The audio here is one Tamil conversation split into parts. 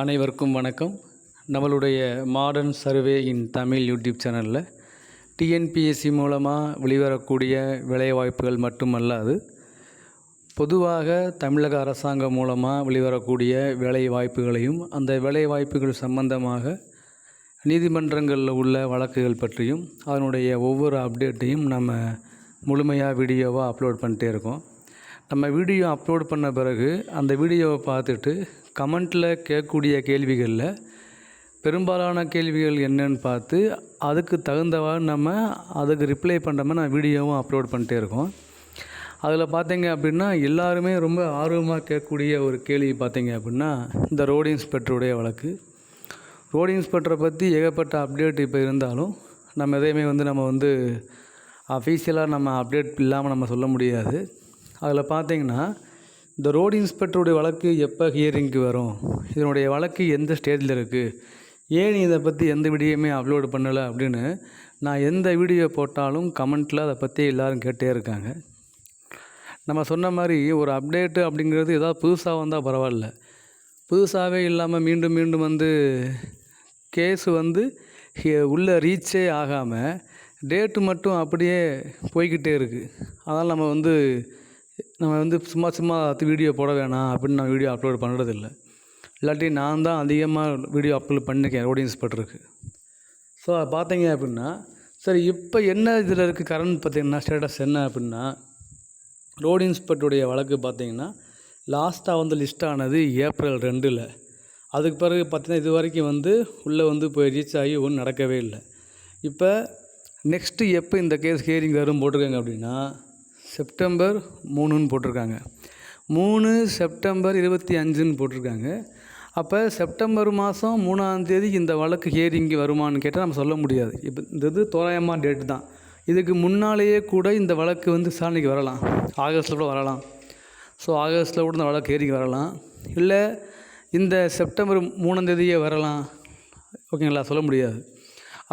அனைவருக்கும் வணக்கம். நம்மளுடைய modern survey in Tamil YouTube சேனலில் டிஎன்பிஎஸ்சி மூலமாக வெளிவரக்கூடிய வேலைவாய்ப்புகள் மட்டுமல்லாது பொதுவாக தமிழக அரசாங்கம் மூலமாக வெளிவரக்கூடிய வேலை வாய்ப்புகளையும் அந்த வேலை வாய்ப்புகள் சம்பந்தமாக நீதிமன்றங்களில் உள்ள வழக்குகள் பற்றியும் அதனுடைய ஒவ்வொரு அப்டேட்டையும் நம்ம முழுமையாக வீடியோவாக அப்லோட் பண்ணிட்டே இருக்கோம். நம்ம வீடியோ அப்லோட் பண்ண பிறகு அந்த வீடியோவை பார்த்துட்டு கமெண்ட்டில் கேட்கக்கூடிய கேள்விகளில் பெரும்பாலான கேள்விகள் என்னன்னு பார்த்து அதுக்கு தகுந்தவாறு நம்ம அதுக்கு ரிப்ளை பண்ணுற மாதிரி நான் வீடியோவும் அப்லோட் பண்ணிட்டே இருக்கோம். அதில் பார்த்தீங்க அப்படின்னா எல்லாருமே ரொம்ப ஆர்வமாக கேட்கக்கூடிய ஒரு கேள்வி பார்த்தீங்க அப்படின்னா இந்த ரோடு இன்ஸ்பெக்டருடைய வழக்கு. ரோடு இன்ஸ்பெக்டரை பற்றி ஏகப்பட்ட அப்டேட் இப்போ இருந்தாலும் நம்ம எதையுமே வந்து நம்ம வந்து அஃபீஷியலாக நம்ம அப்டேட் இல்லாமல் நம்ம சொல்ல முடியாது. அதில் பார்த்தீங்கன்னா இந்த ரோடு இன்ஸ்பெக்டருடைய வழக்கு எப்போ ஹியரிங்க்கு வரும்? இதனுடைய வழக்கு எந்த ஸ்டேஜில் இருக்குது ஏன் இதை பற்றி எந்த வீடியோமே அப்லோடு பண்ணலை அப்படின்னு நான் எந்த வீடியோ போட்டாலும் கமெண்ட்டில் அதை பற்றி எல்லோரும் கேட்டே இருக்காங்க. நம்ம சொன்ன மாதிரி ஒரு அப்டேட்டு அப்படிங்கிறது ஏதாவது புதுசாக வந்தால் பரவாயில்ல. புதுசாகவே இல்லாமல் மீண்டும் மீண்டும் வந்து கேஸு வந்து ஹி- உள்ள ரீச்சே ஆகாமல் டேட்டு மட்டும் அப்படியே போய்க்கிட்டே இருக்குது அதனால் நம்ம வந்து நம்ம வந்து சும்மா சும்மா வீடியோ போட வேணாம் அப்படின்னு நான் வீடியோ அப்லோட் பண்ணுறதில்ல இல்லாட்டி நான் தான் அதிகமாக வீடியோ அப்லோட் பண்ணிக்கேன் ஆடியன்ஸ் இன்ஸ்பெக்டருக்கு ஸோ அதை பார்த்தீங்க அப்படின்னா சரி இப்போ என்ன இதில் இருக்குது கரண்ட் பார்த்தீங்கன்னா ஸ்டேட்டஸ் என்ன அப்படின்னா ரோடு இன்ஸ்பெக்டருடைய வழக்கு பார்த்தீங்கன்னா லாஸ்ட்டாக வந்து லிஸ்ட் ஆனது ஏப்ரல் ரெண்டில். அதுக்கு பிறகு பார்த்தீங்கன்னா இது வரைக்கும் வந்து உள்ளே வந்து போய் ரீச் ஆகி ஒன்றும் நடக்கவே இல்லை. இப்போ நெக்ஸ்ட்டு எப்போ இந்த கேஸ் ஹியரிங் வரும் போட்டிருக்காங்க அப்படின்னா செப்டம்பர் மூணுன்னு போட்டிருக்காங்க. மூணு செப்டம்பர் இருபத்தி அஞ்சுன்னு போட்டிருக்காங்க. அப்போ செப்டம்பர் மாதம் மூணாம் தேதி இந்த வழக்கு ஹியரிங்கு வருமான்னு கேட்டால் நம்ம சொல்ல முடியாது. இப்போ இந்த இது தோராயமாக டேட்டு தான். இதுக்கு முன்னாலேயே கூட இந்த வழக்கு வந்து விசாரணைக்கு வரலாம். ஆகஸ்ட்டில் கூட வரலாம். ஸோ ஆகஸ்ட்டில் கூட இந்த வழக்கு ஹியரிங் வரலாம். இல்லை இந்த செப்டம்பர் மூணாம் தேதியே வரலாம். ஓகேங்களா சொல்ல முடியாது.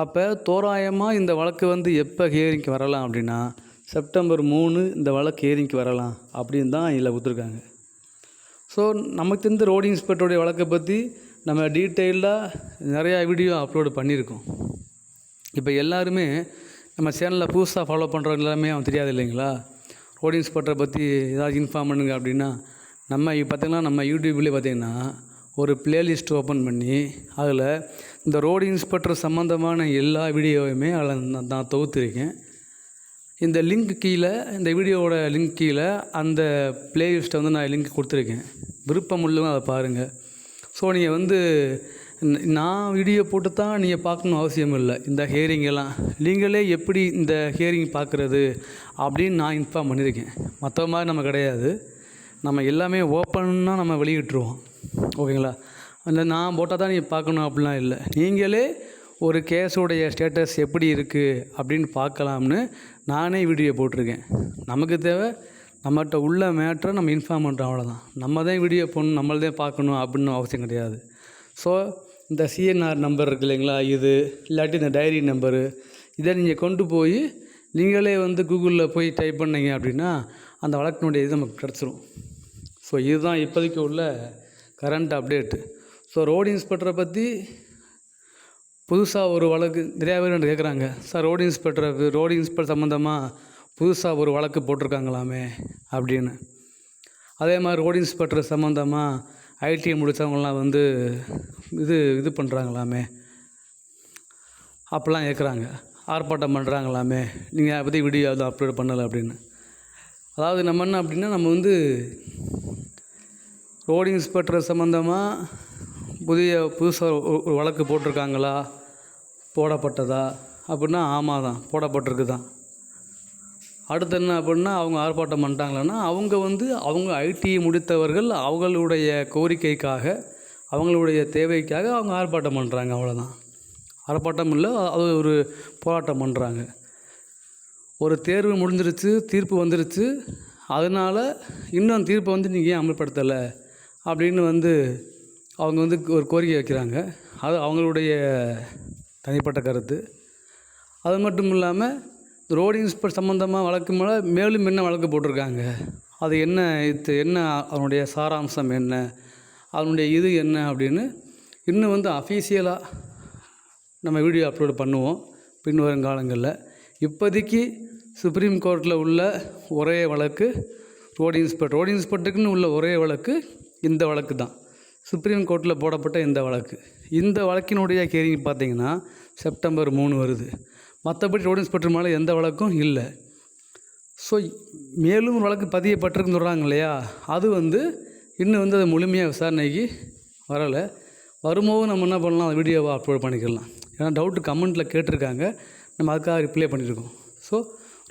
அப்போ தோராயமாக இந்த வழக்கு வந்து எப்போ ஹியரிங்க்கு வரலாம் அப்படின்னா செப்டம்பர் மூணு இந்த வழக்கு ஏரிங்க்கு வரலாம் அப்படின்னு தான் இதில் கொடுத்துருக்காங்க. ஸோ நமக்கு தெரிந்த ரோடு இன்ஸ்பெக்டருடைய வழக்கை பற்றி நம்ம டீட்டெயில்டாக நிறையா வீடியோ அப்லோடு பண்ணியிருக்கோம். இப்போ எல்லாருமே நம்ம சேனலில் புதுசாக ஃபாலோ பண்ணுறவங்க எல்லாமே அவன் தெரியாது இல்லைங்களா? ரோடு இன்ஸ்பெக்டரை பற்றி ஏதாவது இன்ஃபார்ம் பண்ணுங்க அப்படின்னா நம்ம இப்போ நம்ம யூடியூப்லேயே பார்த்தீங்கன்னா ஒரு பிளேலிஸ்ட் ஓப்பன் பண்ணி அதில் இந்த ரோடு இன்ஸ்பெக்டர் சம்மந்தமான எல்லா வீடியோவையுமே அதில் நான் நான் தொகுத்துருக்கேன். இந்த லிங்க் கீழே இந்த வீடியோவோட லிங்க் கீழே அந்த பிளேலிஸ்ட்டை வந்து நான் லிங்க் கொடுத்துருக்கேன். விருப்பம் உள்ளவங்க அதை பாருங்கள் ஸோ நீங்கள் வந்து நான் வீடியோ போட்டு தான் நீங்கள் பார்க்கணும் அவசியம் இல்லை. இந்த ஹியரிங்கெல்லாம் நீங்களே எப்படி இந்த ஹியரிங் பார்க்குறது அப்படின்னு நான் இன்ஃபார்ம் பண்ணியிருக்கேன். மற்ற மாதிரி நம்ம கிடையாது. நம்ம எல்லாமே ஓப்பன்னாக நம்ம வெளியிட்டுருவோம். ஓகேங்களா? அந்த நான் போட்டால் தான் நீங்கள் பார்க்கணும் அப்படிலாம் இல்லை. நீங்களே ஒரு கேஸுடைய ஸ்டேட்டஸ் எப்படி இருக்குது அப்படின்னு பார்க்கலாம்னு நானே வீடியோ போட்டிருக்கேன். நமக்கு தேவை நம்மகிட்ட உள்ள மேட்ரை நம்ம இன்ஃபார்ம் பண்ணுறோம் அவ்வளோதான் நம்ம தான் வீடியோ போடணும் நம்மளதே பார்க்கணும் அப்படின்னு அவசியம் கிடையாது. ஸோ இந்த சிஎன்ஆர் நம்பர் இருக்கு இல்லைங்களா இது இல்லாட்டி இந்த டைரி நம்பரு இதை நீங்கள் கொண்டு போய் நீங்களே வந்து கூகுளில் போய் டைப் பண்ணீங்க அப்படின்னா அந்த வழக்கினுடைய இது நமக்கு கிடச்சிரும். ஸோ இதுதான் இப்போதைக்கு உள்ள கரண்ட் அப்டேட்டு ஸோ ரோடு இன்ஸ்பெக்டரை பற்றி புதுசாக ஒரு வழக்கு நிறையா பேர் கேட்குறாங்க சார் ரோடு இன்ஸ்பெக்டருக்கு ரோடு இன்ஸ்பெக்டர் சம்மந்தமாக புதுசாக ஒரு வழக்கு போட்டிருக்காங்களாமே? அப்படின்னு. அதே மாதிரி ரோடு இன்ஸ்பெக்டர் சம்மந்தமாக ஐடிஐ முடித்தவங்களாம் வந்து இது இது பண்ணுறாங்களாமே அப்போல்லாம் கேட்குறாங்க ஆர்ப்பாட்டம் பண்ணுறாங்களாமே நீங்கள் அதை பற்றி வீடியோ எதுவும் அப்லோட் பண்ணலை? அப்படின்னு. அதாவது நம்ம என்ன அப்படின்னா நம்ம வந்து ரோடு இன்ஸ்பெக்டர் சம்மந்தமாக புதிய புதுசாக ஒரு வழக்கு போட்டிருக்காங்களா? போடப்பட்டதா? அப்படின்னா ஆமாம் தான் போடப்பட்டிருக்கு தான் அடுத்து என்ன அப்படின்னா அவங்க ஆர்ப்பாட்டம் பண்ணிட்டாங்களான்னா அவங்க வந்து அவங்க ஐடி முடித்தவர்கள் அவங்களுடைய கோரிக்கைக்காக அவங்களுடைய தேவைக்காக அவங்க ஆர்ப்பாட்டம் பண்ணுறாங்க அவ்வளோதான் ஆர்ப்பாட்டம் இல்லை அது ஒரு போராட்டம் பண்ணுறாங்க ஒரு தேர்வு முடிஞ்சிருச்சு தீர்ப்பு வந்துருச்சு அதனால் இன்னும் தீர்ப்பை வந்து நீங்கள் ஏன் அமல்படுத்தலை? அப்படின்னு வந்து அவங்க வந்து ஒரு கோரிக்கை வைக்கிறாங்க. அது அவங்களுடைய தனிப்பட்ட கருத்து. அது மட்டும் இல்லாமல் ரோடு இன்ஸ்பெக்ட் சம்மந்தமாக வழக்கு மேலே மேலும் என்ன வழக்கு போட்டிருக்காங்க? அது என்ன இது என்ன அதனுடைய சாராம்சம் என்ன? அதனுடைய இது என்ன அப்படின்னு இன்னும் வந்து அஃபீஷியலாக நம்ம வீடியோ அப்லோட் பண்ணுவோம் பின்வரும் காலங்களில். இப்போதைக்கு சுப்ரீம் கோர்ட்டில் உள்ள ஒரே வழக்கு ரோடு இன்ஸ்பெக்டர் ரோடு இன்ஸ்பெக்டருக்குன்னு உள்ள ஒரே வழக்கு இந்த வழக்கு தான். சுப்ரீம் கோர்ட்டில் போடப்பட்ட இந்த வழக்கு. இந்த வழக்கினுடைய கேரிங் பார்த்தீங்கன்னா செப்டம்பர் மூணு வருது. மற்றபடி ரோடு இன்ஸ்பெக்டர் மேலே எந்த வழக்கும் இல்லை. ஸோ மேலும் ஒரு வழக்கு பதியப்பட்டிருக்குன்னு சொல்கிறாங்க இல்லையா? அது வந்து இன்னும் வந்து அது முழுமையாக விசாரணைக்கு வரலை. வரும்போது நம்ம என்ன பண்ணலாம்? அந்த வீடியோவை அப்லோட் பண்ணிக்கலாம். ஏன்னா டவுட்டு கமெண்ட்டில் கேட்டிருக்காங்க. நம்ம அதுக்காக ரிப்ளை பண்ணியிருக்கோம். ஸோ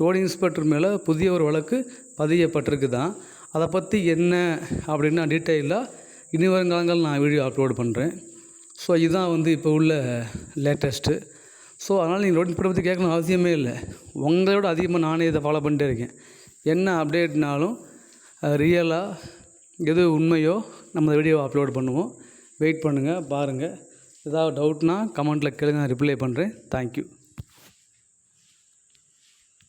ரோடு இன்ஸ்பெக்டர் மேலே புதிய ஒரு வழக்கு பதியப்பட்டிருக்கு தான் அதை பற்றி என்ன அப்படின்னா டீட்டெயிலாக இனி வருங்காலங்கள் நான் வீடியோ அப்லோடு பண்ணுறேன் ஸோ இதுதான் வந்து இப்போ உள்ள லேட்டஸ்ட்டு ஸோ அதனால் நீங்கள் ரோட் பற்றி கேட்கணும் அவசியமே இல்லை. உங்களோட அதிகமாக நானே இதை ஃபாலோ பண்ணிட்டே இருக்கேன். என்ன அப்டேட்னாலும் ரியலாக எது உண்மையோ நம்ம வீடியோவை அப்லோட் பண்ணுவோம். வெயிட் பண்ணுங்கள் பாருங்கள் ஏதாவது டவுட்னா கமெண்ட்டில் கேளுங்க நான் ரிப்ளை பண்ணுறேன் தேங்க்யூ